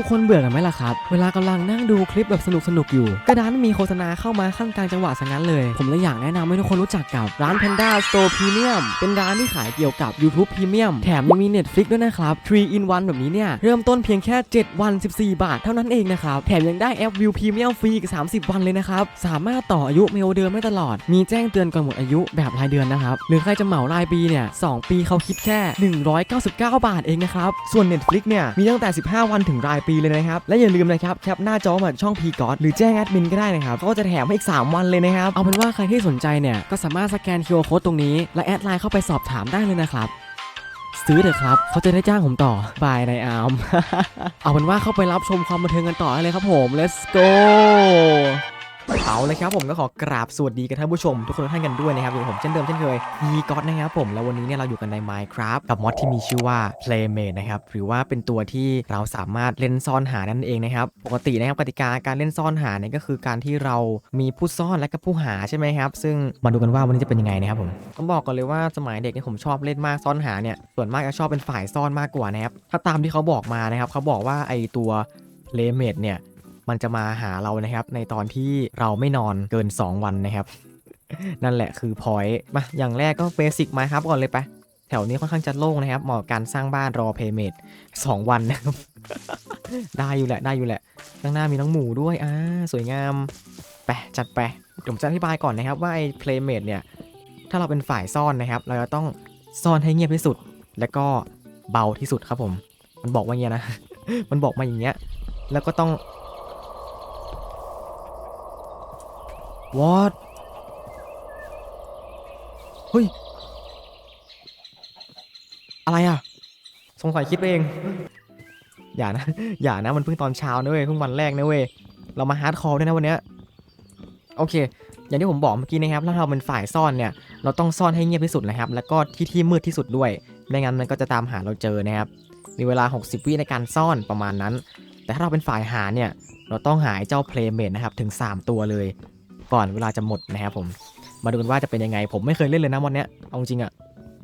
ทุกคนเบื่อกันไหมล่ะครับ เวลากำลังนั่งดูคลิปแบบสนุกสนุกๆอยู่ก็ดันมีโฆษณาเข้ามาขั้นกลางจังหวะซะงั้นเลย ผมเลยอยากแนะนำให้ทุกคนรู้จักกับร้าน Panda Store Premium เป็นร้านที่ขายเกี่ยวกับ YouTube Premium แถมยังมี Netflix ด้วยนะครับ3 in 1 แบบนี้เนี่ย เริ่มต้นเพียงแค่ 7 วัน 14 บาทเท่านั้นเองนะครับ แถมยังได้แอป View Premium ฟรีอีก 30 วันเลยนะครับ สามารถต่ออายุเมลเดิมได้ตลอด มีแจ้งเตือนก่อนหมดอายุแบบรายเดือนนะครับ หรือใครจะเหมารายปีเนี่ย 2 ปีเขาคิดแค่ 199 บาทเองนะครับ ส่วน Netflix เนี่ย มีตั้งแต่ 15 วันถึงรายปีเลยนะครับ และอย่าลืมนะครับแคปหน้าจอมาช่อง p ีกอหรือแจ้งแอดมินก็ได้นะครับเขาก็จะแถมให้อีก 3 วันเลยนะครับ เอาเป็นว่าใครที่สนใจเนี่ยก็สามารถสแกน QR Code ตรงนี้ และแอดไลน์เข้าไปสอบถามได้เลยนะครับซื้อเถอะครับ เขาจะได้จ้างผมต่อบายนายอาร์มเอาเป็นว่าเข้าไปรับชมความบันเทิงกันต่อเลยครับผม let's go เอาเลยครับผมก็ขอกราบสวัสดีกับท่านผู้ชมทุกคนท่านกันด้วยนะครับอยู่ผมเช่นเดิมเช่นเคยมีก็อดนะครับผมแล้ววันนี้เนี่ยเราอยู่กันใน Minecraft กับมอดที่มีชื่อว่า Playmate นะครับหรือว่าเป็นตัวที่เราสามารถเล่นซ่อนหานั่นเองนะครับปกตินะครับกติกาการเล่นซ่อนหาเนี่ยก็คือการที่เรามีผู้ซ่อนและก็ผู้หาใช่ไหมครับซึ่งมาดูกันว่าวันนี้จะเป็นยังไงนะครับผมต้องบอกก่อนเลยว่าสมัยเด็กเนี่ยผมชอบเล่นมากซ่อนหาเนี่ยส่วนมากจะชอบเป็นฝ่ายซ่อนมากกว่านะครับถ้าตามที่เขาบอกมานะครับเขาบอกว่าไอตัวเลเมดเนี่ย มันจะมาหาเรานะครับ ในตอนที่เราไม่นอนเกิน 2 วันนะครับ นั่นแหละคือพอยต์มาอย่างแรกก็เบสิกมาครับก่อนเลยไปแถวนี้ค่อนข้างจะโล่งนะครับเหมาะการสร้างบ้านรอเพย์เมดสองวันนะครับ ได้อยู่แหละได้อยู่แหละข้างหน้ามีน้องหมูด้วยอ่าสวยงามไปจัดไปผมจะอธิบายก่อนนะครับว่าไอ้เพลย์เมดเนี่ยถ้าเราเป็นฝ่ายซ่อนนะครับ เราจะต้องซ่อนให้เงียบที่สุด แล้วก็เบาที่สุดครับผม มันบอกว่าอย่างเงี้ยนะ มันบอกมาอย่างเงี้ย แล้วก็ต้อง what เฮ้ย อะไรอะ สงสัยคิดไปเอง อย่านะ อย่านะ มันเพิ่งตอนเช้านะเว้ย เพิ่งวันแรกนะเว้ย เรามาฮาร์ดคอร์ด้วยนะวันเนี้ย โอเค อย่างที่ผมบอกเมื่อกี้นะครับ ถ้าเราเป็นฝ่ายซ่อนเนี่ย เราต้องซ่อนให้เงียบที่สุดนะครับ แล้วก็ที่ที่มืดที่สุดด้วย ไม่งั้นมันก็จะตามหาเราเจอนะครับ มีเวลา 60 วิในการซ่อนประมาณนั้น แต่ถ้าเราเป็นฝ่ายหาเนี่ย เราต้องหาไอ้เจ้าเพลย์เมดนะครับ ถึง 3 ตัวเลย ก่อนเวลาจะหมดนะครับผม มาดูกันว่าจะเป็นยังไง ผมไม่เคยเล่นเลยนะวันเนี้ยเอาจริงอะ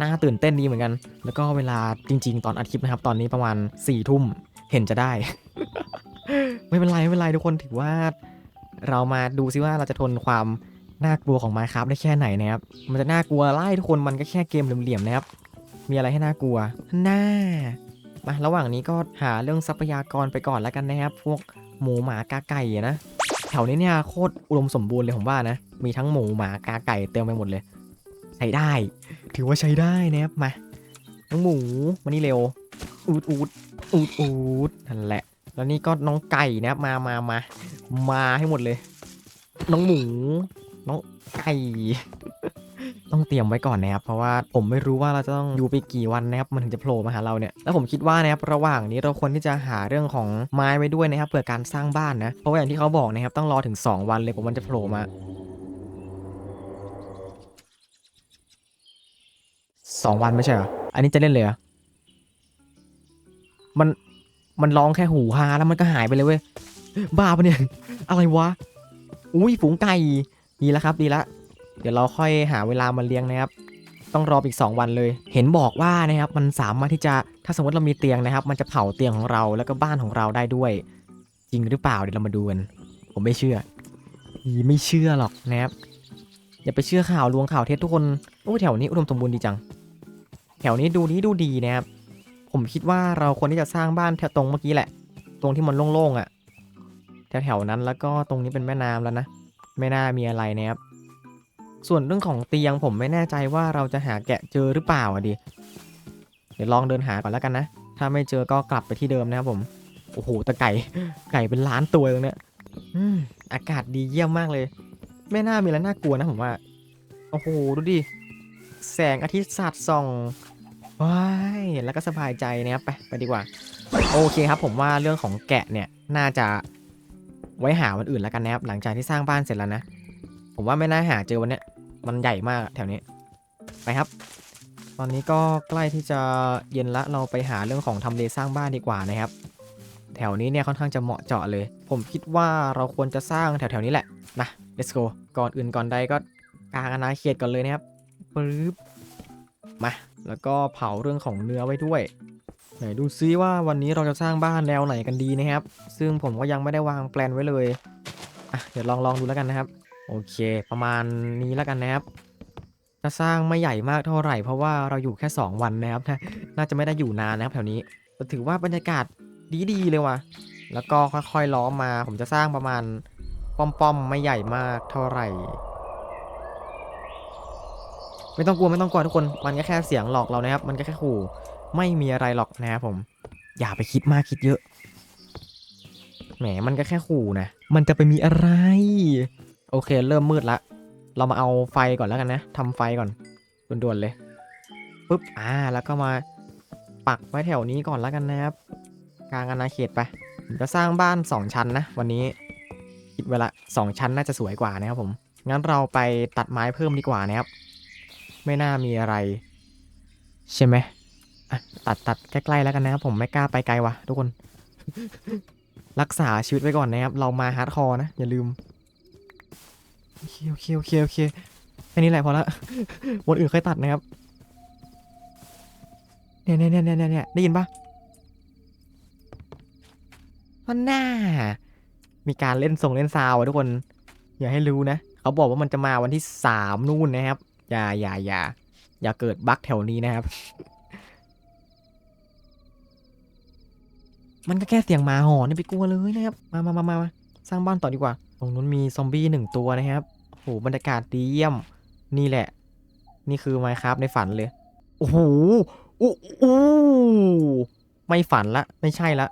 น่าตื่นเต้นดีเหมือนกัน แล้วก็เวลาจริง ๆ ตอนอัดคลิปนะครับ ตอนนี้ประมาณ4ี่ทุ่มเห็นจะได้ ไม่เป็นไรไม่เป็นไรทุกคนถือว่า เรามาดูซิว่าเราจะทนความน่ากลัวของ Minecraft ได้แค่ไหนนะครับ มันจะน่ากลัวไล่ทุกคนมันก็แค่เกมเหลี่ยมๆนะครับ มีอะไรให้น่ากลัวน่ามาระหว่างนี้ก็หาเรื่องทรัพยากรไปก่อนแล้วกันนะครับ พวกหมูหมากาไก่นะ แถวนี้เนี่ยโคตรอุดมสมบูรณ์เลยผมว่านะ มีทั้งหมูหมากาไก่เต็มไปหมดเลย ใช้ได้ ถือว่าใช้ได้นะครับมาน้องหมูมานี่เร็ว อูดอูดอูดอูดนั่นแหละ แล้วนี่ก็น้องไก่นะครับมามามามาให้หมดเลย น้องหมู น้องไก่ ต้องเตรียมไว้ก่อนนะครับ เพราะว่าผมไม่รู้ว่าเราจะต้องอยู่ไปกี่วันนะครับ มันถึงจะโผล่มาหาเราเนี่ย แล้วผมคิดว่านะครับ ระหว่างนี้เราควรที่จะหาเรื่องของไม้ไว้ด้วยนะครับ เผื่อการสร้างบ้านนะ เพราะว่าอย่างที่เขาบอกนะครับ ต้องรอถึง 2 วันเลยผมมันจะโผล่มาสองวันไม่ใช่เหรอ อันนี้จะเล่นเลยเหรอ มัน มันร้องแค่หูฮาแล้วมันก็หายไปเลยเว้ย บ้าปะเนี่ย อะไรวะ อุ้ยฝูงไก่ ดีแล้วครับ ดีแล้ว เดี๋ยวเราค่อยหาเวลามาเลี้ยงนะครับ ต้องรออีก 2 วันเลย เห็นบอกว่านะครับมันสามารถที่จะถ้าสมมติเรามีเตียงนะครับ มันจะเผาเตียงของเราแล้วก็บ้านของเราได้ด้วย จริงหรือเปล่าเดี๋ยวเรามาดูกันผมไม่เชื่อไม่เชื่อหรอกนะครับอย่าไปเชื่อข่าวลวงข่าวเท็จทุกคนโอ้แถวนี้อุดมสมบูรณ์ดีจัง แถวนี้ดูนี้ดูดีนะครับผมคิดว่าเราควรที่จะสร้างบ้านแถวตรงเมื่อกี้แหละ ตรงที่มันโล่งๆอะ่ะแถวๆนั้นแล้วก็ตรงนี้เป็นแม่น้ำแล้วนะ ไม่น่ามีอะไรนะครับ ส่วนเรื่องของเตียงผมไม่แน่ใจว่าเราจะหาแกะเจอหรือเปล่าอะดิ เดี๋ยวลองเดินหาก่อนแล้วกันนะ ถ้าไม่เจอก็กลับไปที่เดิมนะครับผม โอ้โหตะไก่ไก่เป็นล้านตัวตรงเนี้ยอืมอากาศดีเยี่ยมมากเลย ไม่น่ามีอะไรน่ากลัวนะผมว่า โอ้โหดูดิ แสงอาทิตย์สาดส่องว้ายแล้วก็สบายใจนะครับไปไปดีกว่า โอเคครับ ผมว่าเรื่องของแกะเนี่ยน่าจะไว้หาวันอื่นแล้วกันนะครับหลังจากที่สร้างบ้านเสร็จแล้วนะ ผมว่าไม่น่าหาเจอวันเนี้ย มันใหญ่มากแถวนี้ ไปครับ ตอนนี้ก็ใกล้ที่จะเย็นละเราไปหาเรื่องของทำเลสร้างบ้านดีกว่านะครับ แถวนี้เนี่ยค่อนข้างจะเหมาะเจาะเลย ผมคิดว่าเราควรจะสร้างแถวๆนี้แหละนะ let's go ก่อนอื่นก่อนใดก็กางอาณาเขตก่อนเลยนะครับปึ๊บมา แล้วก็เผาเรื่องของเนื้อไว้ด้วยไหนดูซิว่าวันนี้เราจะสร้างบ้านแนวไหนกันดีนะครับ ซึ่งผมก็ยังไม่ได้วางแปลนไว้เลยอะเดี๋ยวลองลองดูแล้วกันนะครับ โอเค ประมาณนี้แล้วกันนะครับจะสร้างไม่ใหญ่มากเท่าไหร่ เพราะว่าเราอยู่แค่ 2 วันนะครับน่าน่าจะไม่ได้อยู่นานนะครับแถวนี้แต่ถือว่าบรรยากาศดีๆเลยว่ะ แล้วก็ค่อยๆล้อมมา ผมจะสร้างประมาณป้อมๆไม่ใหญ่มากเท่าไหร่ ไม่ต้องกลัวไม่ต้องกลัวทุกคน มันก็แค่เสียงหลอกเรานะครับ มันก็แค่ขู่ไม่มีอะไรหรอกนะครับผม อย่าไปคิดมากคิดเยอะแหมมันก็แค่ขู่นะ มันจะไปมีอะไร โอเค เริ่มมืดละ เรามาเอาไฟก่อนแล้วกันนะทำไฟก่อนด่วนๆเลยปุ๊บอ่าแล้วก็มาปักไว้แถวนี้ก่อนแล้วกันนะครับกลางอาณาเขตไปผมจะสร้างบ้าน 2 ชั้นนะ วันนี้คิดไว้ละสองชั้นน่าจะสวยกว่านะครับผมงั้นเราไปตัดไม้เพิ่มดีกว่านะครับ ไม่น่ามีอะไร ใช่ไหมอะตัดตัดใกล้ๆแล้วกันนะครับผมไม่กล้าไปไกลวะทุกคน รักษาชีวิตไว้ก่อนนะครับ เรามาฮาร์ดคอร์นะ อย่าลืม โอเคโอเคโอเคโอเคแค่นี้แหละพอละวันอื่นค่อยตัดนะครับเนี่ยเนี่ยเนี่ยเนี่ยเนี่ยได้ยินปะมันน่า มีการเล่นทรงเล่นซาวอะทุกคน อย่าให้รู้นะ เขาบอกว่ามันจะมาวันที่สามนู่นนะครับ อย่าอย่าอย่าอย่าเกิดบั๊กแถวนี้นะครับ มันก็แค่เสียงหมาหอนอย่ไปกลัวเลยนะครับมามามามามาสร้างบ้านต่อดีกว่า ตรงนู้นมีซอมบี้หนึ่งตัวนะครับโอ้โหบรรยากาศดีเยี่ยม นี่แหละ นี่คือไมครับในฝันเลย โอ้โหอู้อู้ไม่ฝันละ ไม่ใช่ละ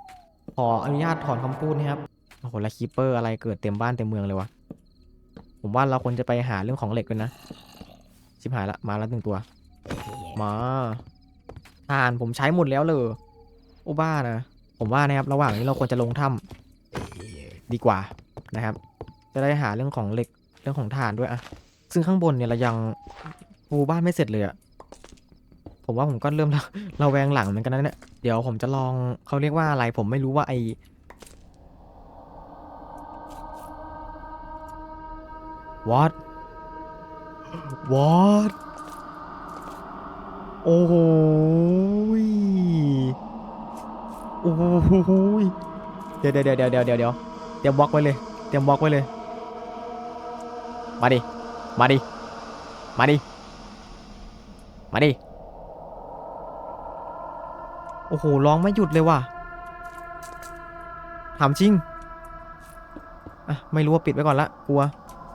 ขออนุญาตถอนคำพูดนะครับ โอ้โหแล้วคีปเปอร์อะไรเกิดเต็มบ้านเต็มเมืองเลยวะผมว่าเราควรจะไปหาเรื่องของเหล็กกันนะ ชิบหายละ มาแล้วหนึ่งตัว มาทานผมใช้หมดแล้วเลยโอ้บ้านะ ผมว่านะครับ ระหว่างนี้เราควรจะลงถ้ำดีกว่านะครับ จะได้หาเรื่องของเหล็กเรื่องของถ่านด้วยอะซึ่งข้างบนเนี่ยเรายังปูบ้านไม่เสร็จเลยอะผมว่าผมก็เริ่มเราแวงหลังเหมือนกันนะเนี่ยเดี๋ยวผมจะลองเขาเรียกว่าอะไรผมไม่รู้ว่าไอ what what โอ้โหยโอ้โหเดี๋ยวเดี๋ยวเดี๋ยวเดี๋ยวเดี๋ยวเดี๋ยวเตรียมบล็อกไว้เลย เตรียมบล็อกไว้เลย มาดิ มาดิ มาดิ มาดิ โอ้โห ร้องไม่หยุดเลยว่ะ ถามจริง อะ ไม่รู้ว่าปิดไว้ก่อนละ กลัว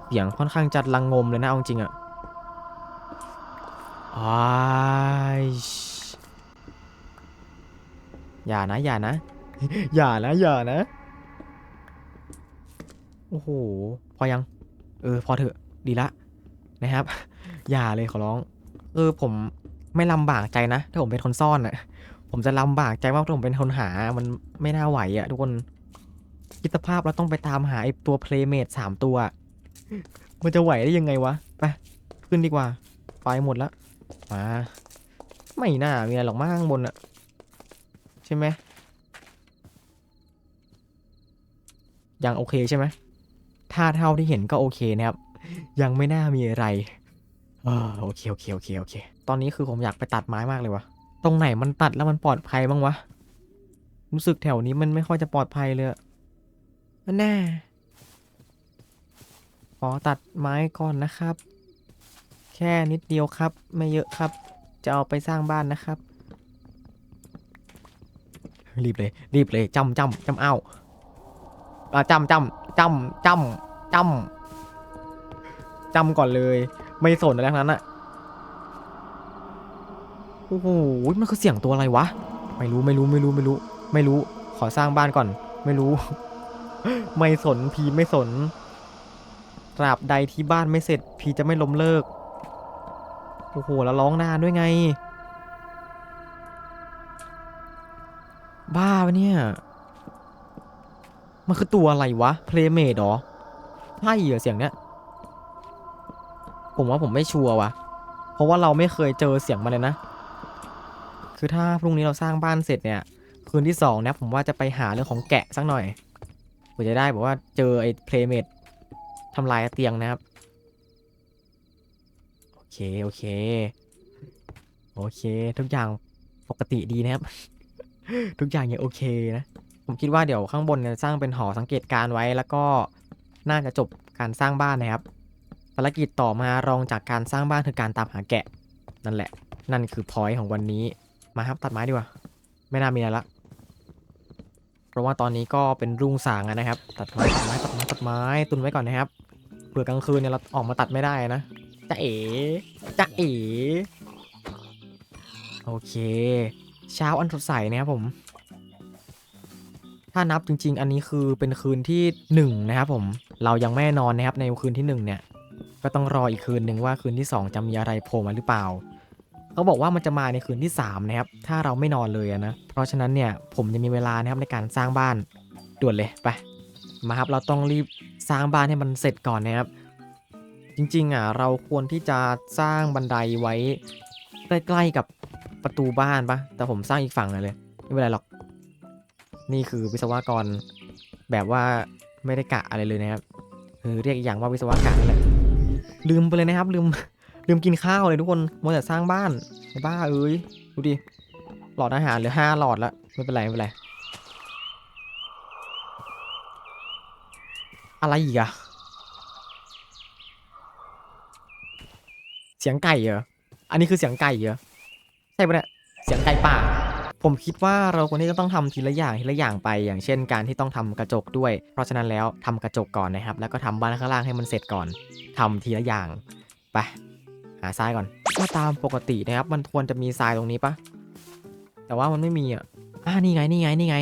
เสียงค่อนข้างจัดลังงมเลยนะเอาจริงอะอ้ายอย่านะ อย่านะ อย่านะ อย่านะ โอ้โห พอยัง เออ พอเถอะดีละนะครับ อย่าเลยขอร้อง เออผมไม่ลำบากใจนะ ถ้าผมเป็นคนซ่อนอะผมจะลำบากใจมากถ้าผมเป็นคนหา มันไม่น่าไหวอะทุกคนคิดสภาพเราต้องไปตามหาไอ้ตัวเพลย์เมทสามตัว มันจะไหวได้ยังไงวะ ไป ขึ้นดีกว่า ไฟหมดแล้วมาไม่น่ามีอะไรหรอกมากข้างบนอะใช่ไหมยังโอเคใช่ไหม ถ้าเท่าที่เห็นก็โอเคนะครับ ยังไม่น่ามีอะไร เออโอเคโอเคโอเคโอเค ตอนนี้คือผมอยากไปตัดไม้มากเลยวะตรงไหนมันตัดแล้วมันปลอดภัยบ้างวะ รู้สึกแถวนี้มันไม่ค่อยจะปลอดภัยเลยอะแน่ขอตัดไม้ก่อนนะครับ แค่นิดเดียวครับ ไม่เยอะครับ จะเอาไปสร้างบ้านนะครับ รีบเลย รีบเลยจำจำจำเอาอ่าจำจำ จำจำจำจำก่อนเลย ไม่สนอะไรทั้งนั้นอะโอ้โหมันคือเสียงตัวอะไรวะ ไม่รู้ไม่รู้ไม่รู้ไม่รู้ ไม่รู้ ขอสร้างบ้านก่อน ไม่รู้ ไม่สนพีไม่สนตราบใดที่บ้านไม่เสร็จ พีจะไม่ล้มเลิก โอ้โห แล้วร้องนานด้วยไง บ้าปะเนี่ย มันคือตัวอะไรวะ เพลเมดหรอใช่เหรอเสียงเนี้ย ผมว่าผมไม่ชัวร์วะเพราะว่าเราไม่เคยเจอเสียงมันเลยนะ คือถ้าพรุ่งนี้เราสร้างบ้านเสร็จเนี่ย คืนที่สองเนะผมว่าจะไปหาเรื่องของแกะสักหน่อยเพื่อจะได้แบบว่าเจอไอ้เพลเมดทำลายเตียงนะครับ โอเค โอเค โอเค ทุกอย่างปกติดีนะครับ ทุกอย่างยังโอเคนะ ผมคิดว่าเดี๋ยวข้างบนเนี่ยสร้างเป็นหอสังเกตการ์ไว้ แล้วก็น่าจะจบการสร้างบ้านนะครับภารกิจต่อมารองจากการสร้างบ้านคือการตามหาแกะ นั่นแหละ นั่นคือพอยต์ของวันนี้มาครับตัดไม้ดีกว่า ไม่น่ามีอะไรละเพราะว่าตอนนี้ก็เป็นรุ่งสางนะครับ ตัดไม้ตัดไม้ตัดไม้ตัดไม้ตุนไว้ก่อนนะครับเผื่อกลางคืนเนี่ยเราออกมาตัดไม่ได้นะจะเอ๋จะเอ๋โอเค เช้าอันสดใสนะครับผม ถ้านับจริง ๆ อันนี้คือเป็นคืนที่หนึ่งนะครับผมเรายังไม่นอนนะครับในคืนที่หนึ่งเนี่ย ก็ต้องรออีกคืนหนึ่งว่าคืนที่สองจะมีอะไรโผล่มาหรือเปล่าเขาบอกว่ามันจะมาในคืนที่ 3 นะครับ ถ้าเราไม่นอนเลยนะ เพราะฉะนั้นเนี่ยผมจะมีเวลานะครับในการสร้างบ้านด่วนเลยไปมาครับเราต้องรีบสร้างบ้านให้มันเสร็จก่อนนะครับ จริงๆอะเราควรที่จะสร้างบันไดไว้ใกล้ๆกับประตูบ้านปะแต่ผมสร้างอีกฝั่งเลยไม่เป็นไรหรอก นี่คือวิศวกรแบบว่าไม่ได้กะอะไรเลยนะครับคือเรียกอีกอย่างว่าวิศวกรนั่นแหละลืมไปเลยนะครับ ลืมลืมกินข้าวเลยทุกคนมัวแต่สร้างบ้านบ้าเอ้ยดูดิหลอดอาหารเหลือห้าหลอดแล้วไม่เป็นไรไม่เป็นไรอะไรอีกอะเสียงไก่เหรออันนี้คือเสียงไก่เหรอใช่ปะเนี่ยเสียงไก่ป่า ผมคิดว่าเราควรที่จะต้องทำทีละอย่างทีละอย่างไป อย่างเช่นการที่ต้องทำกระจกด้วย เพราะฉะนั้นแล้วทำกระจกก่อนนะครับ แล้วก็ทำบ้านข้างล่างให้มันเสร็จก่อนทำทีละอย่างไปหาทรายก่อนถ้าตามปกตินะครับ มันควรจะมีทรายตรงนี้ปะแต่ว่ามันไม่มีอะอ่านี่ไงนี่ไงนี่ไง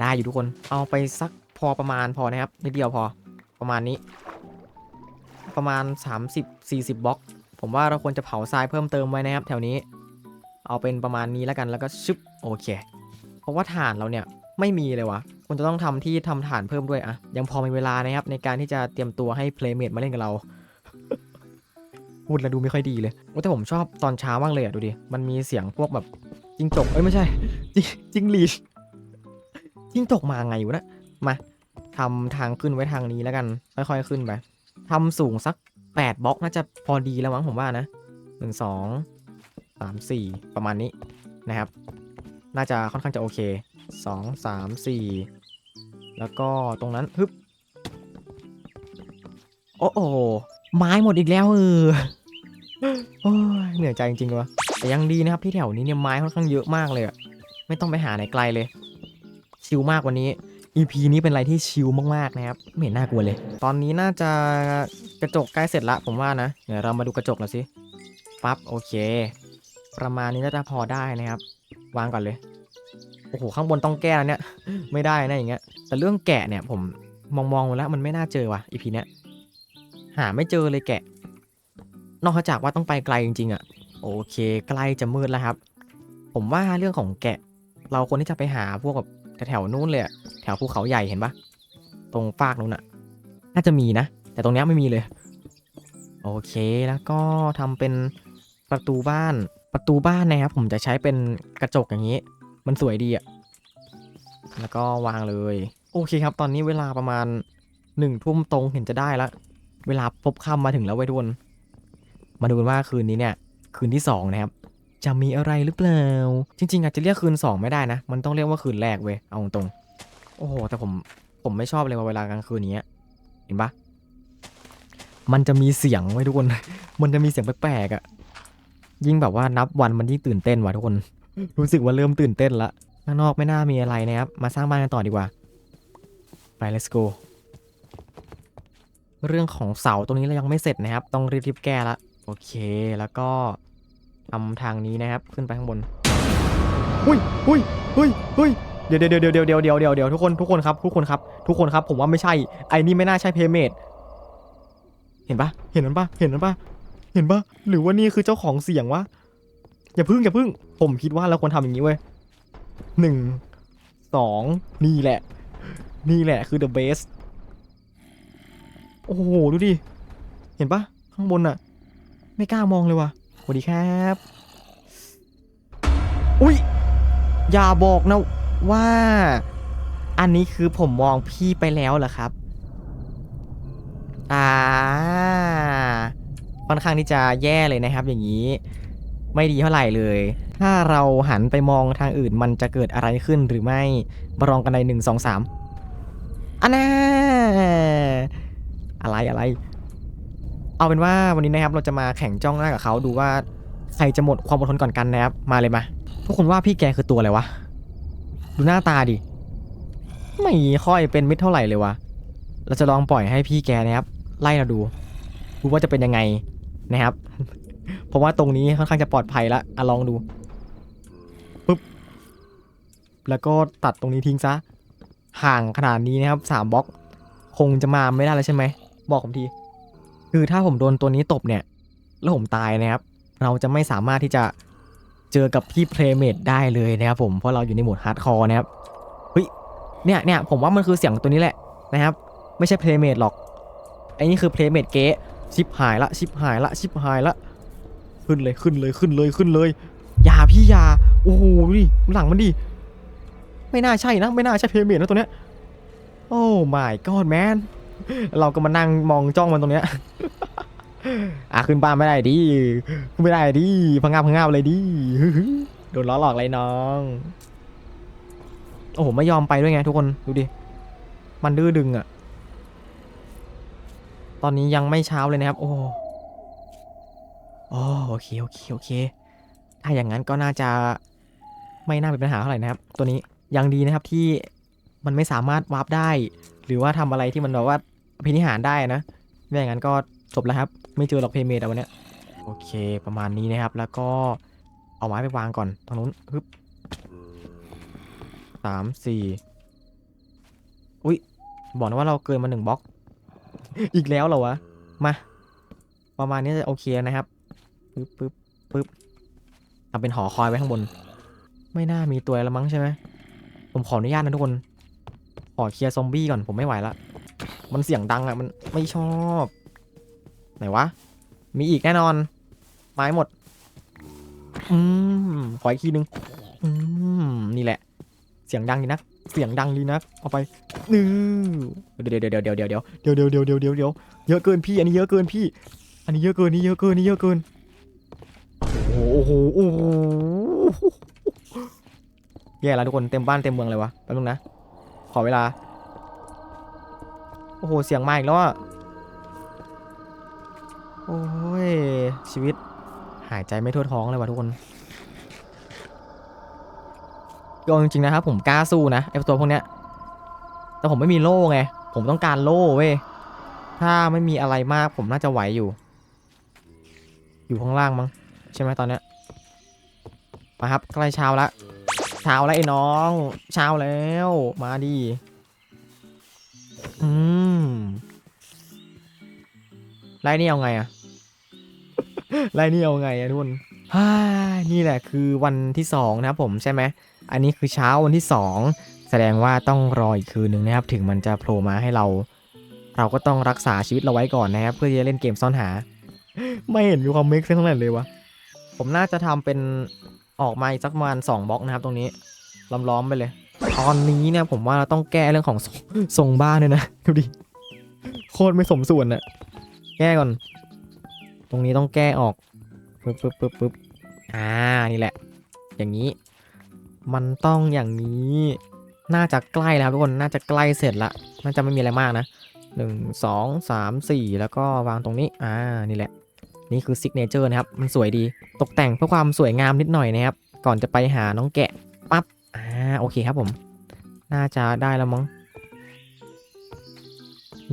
ได้อยู่ทุกคน เอาไปสักพอประมาณพอนะครับนิดเดียวพอประมาณนี้ ประมาณ 30-40บล็อก ผมว่าเราควรจะเผาทรายเพิ่มเติมไว้นะครับ แถวนี้ เอาเป็นประมาณนี้แล้วกันแล้วก็ชึบโอเค เพราะว่าฐานเราเนี่ยไม่มีเลยวะควรจะต้องทำที่ทำฐานเพิ่มด้วยอะยังพอมีเวลานะครับในการที่จะเตรียมตัวให้เพลย์เมดมาเล่นกับเราพูดแล้วดูไม่ค่อยดีเลยโอ้แต่ผมชอบตอนเช้ามากเลยอะดูดิ มันมีเสียงพวกแบบจิงจก เอ้ยไม่ใช่จิจิงหรีดจิงจกมาไงวะนะ มาทำทางขึ้นไว้ทางนี้แล้วกัน ค่อยๆขึ้นไปทำสูงสัก 8บล็อกน่าจะพอดีแล้วมั้งผมว่านะหนึ่ งสองสามสี่ประมาณนี้นะครับ น่าจะค่อนข้างจะโอเคสองสามสี่แล้วก็ตรงนั้นฮึบโอ้โหไม้หมดอีกแล้วเออโอ้ยเหนื่อยใจจริงๆวะแต่ยังดีนะครับที่แถวนี้เนี่ยไม้ค่อนข้างเยอะมากเลยอะไม่ต้องไปหาไหนไกลเลย ชิลมากวันนี้ EP นี้เป็นอะไรที่ชิลมากๆนะครับ ไม่เห็นน่ากลัวเลย ตอนนี้น่าจะกระจกใกล้เสร็จละผมว่านะ เดี๋ยวเรามาดูกระจกหน่อยสิปั๊บโอเค ประมาณนี้น่าจะพอได้นะครับ วางก่อนเลย โอ้โห ข้างบนต้องแก้แล้วเนี่ย ไม่ได้นะอย่างเงี้ย แต่เรื่องแกะเนี่ยผมมองๆแล้วมันไม่น่าเจอว่ะ EP เนี้ย หาไม่เจอเลยแกะ นอกจากว่าต้องไปไกลจริงๆอะ่ะ โอเค ใกล้จะมืดแล้วครับ ผมว่าเรื่องของแกะ เราควรที่จะไปหาพวกแบบแถวนู้นเลยแถวภูเขาใหญ่เห็นปะตรงฟากนู้นอะน่าจะมีนะ แต่ตรงเนี้ยไม่มีเลย โอเคแล้วก็ทำเป็นประตูบ้าน ประตูบ้านนะครับผมจะใช้เป็นกระจกอย่างนี้ มันสวยดีอะแล้วก็วางเลย โอเคครับ ตอนนี้เวลาประมาณหนึ่งทุ่มตรงเห็นจะได้ละเวลาพบค่ำมาถึงแล้วไว้ทุกคนมาดูกันว่าคืนนี้เนี่ย คืนที่2นะครับจะมีอะไรหรือเปล่า จริง ๆ อาจจะเรียกคืน 2 ไม่ได้นะ มันต้องเรียกว่าคืนแรกเว้ย เอาตรง โอ้โห แต่ผมผมไม่ชอบเลยว่าเวลากลางคืนนี้ เห็นปะมันจะมีเสียงไว้ทุกคน มันจะมีเสียงแปลกๆอะ่ะ ยิ่งแบบว่านับวันมันยิ่งตื่นเต้นว่ะทุกคน รู้สึกว่าเริ่มตื่นเต้นละข้างนอกไม่น่ามีอะไรนะครับ มาสร้างบ้านกันต่อดีกว่า ไป let's go เรื่องของเสาตรงนี้เรายังไม่เสร็จนะครับ ต้องรีบๆแก้ละ โอเค แล้วก็ทำทางนี้นะครับ ขึ้นไปข้างบนหุยหุยหุยหุยเดี๋ยวเดี๋ยวเดี๋ยวเดี๋ยวเดี๋ยวเดี๋ยวเดี๋ยวเดี๋ยวทุกคนทุกคนครับทุกคนครับ ทุกคนครับ ผมว่าไม่ใช่ ไอ้นี่ไม่น่าใช่เพย์เมดเห็นปะเห็นมันปะเห็นมันปะ เห็นปะหรือว่านี่คือเจ้าของเสียงวะอย่าพึ่งอย่าพึ่ง ผมคิดว่าเราควรทำอย่างนี้เว้ยหนึ่งสองนี่แหละ นี่แหละคือ the best โอ้โห ดูดิ เห็นปะข้างบนอะไม่กล้ามองเลยว่ะสวัสดีครับ อุ้ยอย่าบอกนะว่า อันนี้คือผมมองพี่ไปแล้วเหรอครับ อ่า ค่อนข้างที่จะแย่เลยนะครับ อย่างนี้ไม่ดีเท่าไหร่เลย ถ้าเราหันไปมองทางอื่นมันจะเกิดอะไรขึ้นหรือไม่มาลองกันในหนึ่งสองสามอันน่าอะไรอะไร เอาเป็นว่าวันนี้นะครับเราจะมาแข่งจ้องหน้ากับเขาดูว่าใครจะหมดความอดทนก่อนกันนะครับ มาเลยมาทุกคนว่าพี่แกคือตัวอะไรวะ ดูหน้าตาดิ ไม่ค่อยเป็นมิตรเท่าไหร่เลยวะ เราจะลองปล่อยให้พี่แกนะครับ ไล่เราดู ดูว่าจะเป็นยังไง นะครับ เพราะว่าตรงนี้ค่อนข้างจะปลอดภัยละอะลองดูปึ๊บแล้วก็ตัดตรงนี้ทิ้งซะ ห่างขนาดนี้นะครับสามบล็อก คงจะมาไม่ได้แล้วใช่ไหม บอกผมที คือถ้าผมโดนตัวนี้ตบเนี่ย แล้วผมตายนะครับ เราจะไม่สามารถที่จะเจอกับพี่เพลเมดได้เลยนะครับผมเพราะเราอยู่ในโหมดฮาร์ดคอร์นะครับเฮ้ยเนี่ยเนี่ยผมว่ามันคือเสียงตัวนี้แหละนะครับ ไม่ใช่เพลเมดหรอกไอ้นี่คือเพลเมดเก๊ะ ชิบหายละชิบหายละชิบหายละ ขึ้นเลยขึ้นเลยขึ้นเลยขึ้นเลยอย่าพี่อย่าโอ้โหดูดิหลังมันดิไม่น่าใช่นะไม่น่าใช่เพเมทนะตัวเนี้ยโอ้ my god man เราก็มานั่งมองจ้องมันตรงเนี้ยอะขึ้นบ้านไม่ได้ดิขึ้นไม่ได้ดิพังงาบพังงาบเลยดิโดนล้อหลอกเลยน้องโอ้โหไม่ยอมไปด้วยไงทุกคนดูดิมันดื้อดึงอะ ตอนนี้ยังไม่เช้าเลยนะครับ โอ้อ๋อโอเคโอเคโอเค ถ้าอย่างนั้นก็น่าจะไม่น่าเป็นปัญหาเท่าไหร่นะครับ ตัวนี้ยังดีนะครับที่มันไม่สามารถวาร์ปได้ หรือว่าทำอะไรที่มันแบบว่าพินิหารได้นะไม่อย่างนั้นก็จบแล้วครับ ไม่เจอหรอกเพย์เมดวันเนี้ยโอเคประมาณนี้นะครับ แล้วก็เอาไม้ไปวางก่อนตรงนู้นฮึบสามสี่อุ้ยบอกนะว่าเราเกินมาหนึ่งบล็อก อีกแล้วเหรอวะ มา ประมาณนี้จะโอเคนะครับ ปึ๊บปึ๊บปึ๊บทำเป็นหอคอยไว้ข้างบน ไม่น่ามีตัวล้วมั้งใช่ไหม ผมขออนุญาตนะทุกคน ขอเคลียร์ซอมบี้ก่อนผมไม่ไหวละ มันเสียงดังอะมันไม่ชอบ ไหนวะ มีอีกแน่นอน ไม้หมด อืม ขออีกทีนึง อืม นี่แหละ เสียงดังดีนัก เสียงดังดีนักเอาไปนี่เดี๋ยวเดี๋ยวเดี๋ยวเดี๋ยวเดี๋ยวเดี๋ยวเดี๋ยวเดี๋ยวเดี๋ยวเดี๋ยวเดี๋ยวเยอะเกินพี่ อันนี้เยอะเกินพี่ อันนี้เยอะเกินนี่เยอะเกินนี่เยอะเกินโอ้โหโอ้โหแย่แล้วทุกคนเต็มบ้านเต็มเมืองเลยวะแป๊บนึงนะ ขอเวลา โอ้โห เสียงมาอีกแล้วอะโอ้ยชีวิตหายใจไม่ทั่วท้องเลยวะทุกคน ก็จริงๆนะครับผมกล้าสู้นะไอตัวพวกเนี้ย แต่ผมไม่มีโล่ไง ผมต้องการโล่เว้ย ถ้าไม่มีอะไรมากผมน่าจะไหวอยู่ อยู่ข้างล่างมั้งใช่ไหมตอนเนี้ย มาครับใกล้เช้าละเช้าแล้วไอ้น้อง เช้าแล้ว มาดิอืมไล่นี่เอาไงอะไล่นี่เอาไงอะทุกคนนี่แหละคือวันที่สองนะครับผมใช่ไหม อันนี้คือเช้าวันที่สองแสดงว่าต้องรออีกคืนหนึ่งนะครับ ถึงมันจะโผล่มาให้เรา เราก็ต้องรักษาชีวิตเราไว้ก่อนนะครับ เพื่อที่จะเล่นเกมซ่อนหา ไม่เห็นมีความเมคเซนเท่าไหร่เลยวะผมน่าจะทำเป็นออกมาอีกสักประมาณ2บล็อกนะครับ ตรงนี้ล้อมๆไปเลย ตอนนี้เนี่ยผมว่าเราต้องแก้เรื่องของทรงทรงบ้านเลยนะดูดิโคตรไม่สมส่วนอะแก้ก่อน ตรงนี้ต้องแก้ออกปึ๊บปึ๊บปึ๊บปึ๊บอ่านี่แหละ อย่างนี้ มันต้องอย่างนี้ น่าจะใกล้แล้วทุกคน น่าจะใกล้เสร็จละ น่าจะไม่มีอะไรมากนะหนึ่งสองสามสี่แล้วก็วางตรงนี้ อ่า นี่แหละ นี่คือซิกเนเจอร์นะครับ มันสวยดี ตกแต่งเพื่อความสวยงามนิดหน่อยนะครับ ก่อนจะไปหาน้องแกะ ปั๊บ อ่า โอเคครับผม น่าจะได้แล้วมั้ง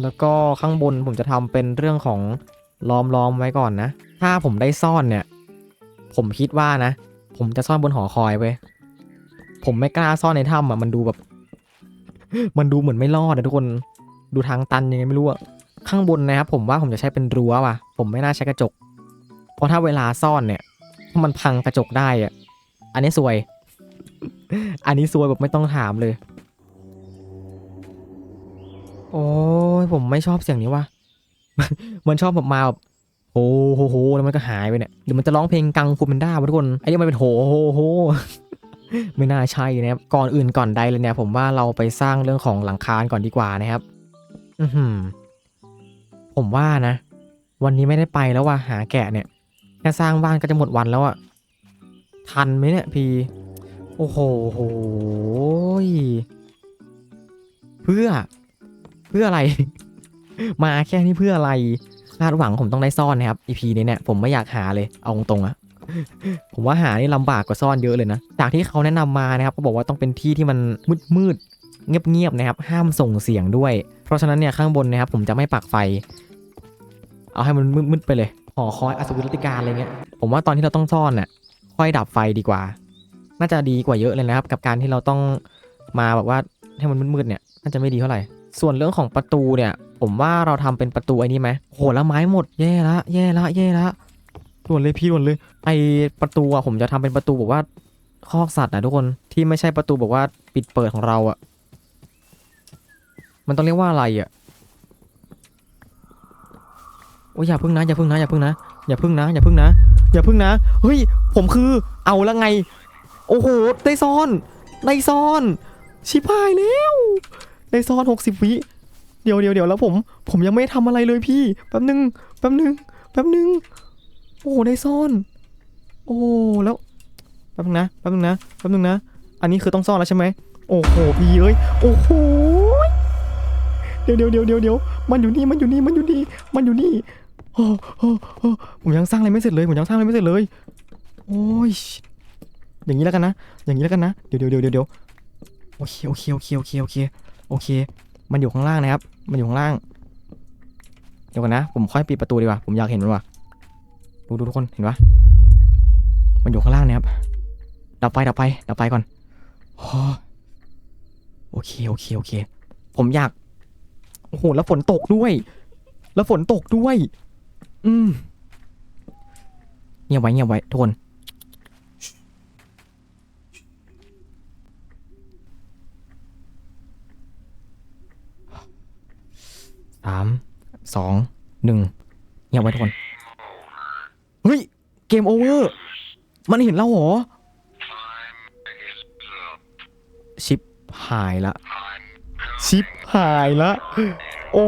แล้วก็ข้างบนผมจะทำเป็นเรื่องของล้อมล้อมไว้ก่อนนะ ถ้าผมได้ซ่อนเนี่ย ผมคิดว่านะ ผมจะซ่อนบนหอคอยเว้ย ผมไม่กล้าซ่อนในถ้ำอะมันดูแบบ มันดูเหมือนไม่รอดอะทุกคนดูทางตันยังไงไม่รู้อะข้างบนนะครับผมว่าผมจะใช้เป็นรั้วว่ะ ผมไม่น่าใช้กระจก เพราะถ้าเวลาซ่อนเนี่ยถ้ามันพังกระจกได้อะอันนี้สวย อันนี้ซวยแบบไม่ต้องถามเลย โอ้ยผมไม่ชอบเสียงนี้ว่ะมันชอบแบบมาแบบโอ้โหแล้วมันก็หายไปเนี่ยหรือมันจะร้องเพลงกังฟูเมนด้าวะทุกคนไอ้นี่มันเป็นโหโหโห ไม่น่าใช่นะครับก่อนอื่นก่อนใดเลยเนี่ย ผมว่าเราไปสร้างเรื่องของหลังคาก่อนดีกว่านะครับ อือหือผมว่านะ วันนี้ไม่ได้ไปแล้วว่ะหาแกะเนี่ยแค่สร้างบ้านก็จะหมดวันแล้วอะทันไหมเนี่ยพีโอ้โหโหเพื่อ เพื่ออะไร มาแค่นี้เพื่ออะไรคาดหวังผมต้องได้ซ่อนนะครับ EP นี้เนี่ยผมไม่อยากหาเลยเอาตรงๆอะ ผมว่าหานี่ลำบากกว่าซ่อนเยอะเลยนะ จากที่เขาแนะนำมานะครับก็บอกว่าต้องเป็นที่ที่มันมืดมืดเงียบๆนะครับ ห้ามส่งเสียงด้วย เพราะฉะนั้นเนี่ยข้างบนนะครับ ผมจะไม่ปักไฟ เอาให้มันมืดๆไปเลยหอคอยอสุวิรติการอะไรเงี้ย ผมว่าตอนที่เราต้องซ่อนน่ะค่อยดับไฟดีกว่า น่าจะดีกว่าเยอะเลยนะครับ กับการที่เราต้องมาแบบว่าให้มันมืดๆเนี่ยน่าจะไม่ดีเท่าไหร่ ส่วนเรื่องของประตูเนี่ย ผมว่าเราทำเป็นประตูไอ้นี่ไหมโหแล้วไม้หมดแย่ละแย่ละแย่ละ ด่วนเลยพี่ด่วนเลยไอประตูอะผมจะทำเป็นประตูแบบว่าคอกสัตว์นะทุกคนที่ไม่ใช่ประตูแบบว่าปิดเปิดของเราอะมันต้องเรียกว่าอะไรอะโอ้ยอย่าพึ่งนะอย่าพึ่งนะอย่าพึ่งนะอย่าพึ่งนะอย่าพึ่งนะอย่าพึ่งนะเฮ้ยผมคือเอาล้วไง โอ้โหได้ซ่อนได้ซ่อน ชิบหายแล้วได้ซ่อนหกสิบวิเดี๋ยวเดี๋ยวเดี๋ยวแล้วผม ผมยังไม่ทำอะไรเลยพี่ แป๊บนึงแป๊บนึงแป๊บนึง โอ้ได้ซ่อน โอ้แล้วแป๊บนึงนะแป๊บนึงนะแป๊บนึงนะ อันนี้คือต้องซ่อนแล้วใช่ไหมโอ้โหพี่เอ้ยโอ้โหเดี๋ยวเดี๋ยวเดี๋ยวเดี๋ยวเดี๋ยวมันอยู่นี่มันอยู่นี่มันอยู่นี่มันอยู่นี่โอ้โอ้โอ้ผมยังสร้างอะไรไม่เสร็จเลยผมยังสร้างอะไรไม่เสร็จเลย โอ้ยอย่างนี้แล้วกันนะ อย่างนี้แล้วกันนะ เดี๋ยวเดี๋ยวเดี๋ยวเดี๋ยวโอเคโอเคโอเคโอเคโอเคโอเค มันอยู่ข้างล่างนะครับ มันอยู่ข้างล่าง เดี๋ยวกันนะ ผมค่อยปิดประตูดีกว่า ผมอยากเห็นมันว่ะ ดูดูทุกคนเห็นปะมันอยู่ข้างล่างเนี่ยครับ ดับไฟดับไฟดับไฟก่อนโอเคโอเคโอเค ผมอยาก โอ้โหแล้วฝนตกด้วย แล้วฝนตกด้วย อืมเงียบไว้เงียบไว้ทุกคนสามสองหนึ่งเงียบไว้ทุกคน เกมโอเวอร์ มันเห็นเราเหรอ ชิปหายละ ชิปหายละ โอ้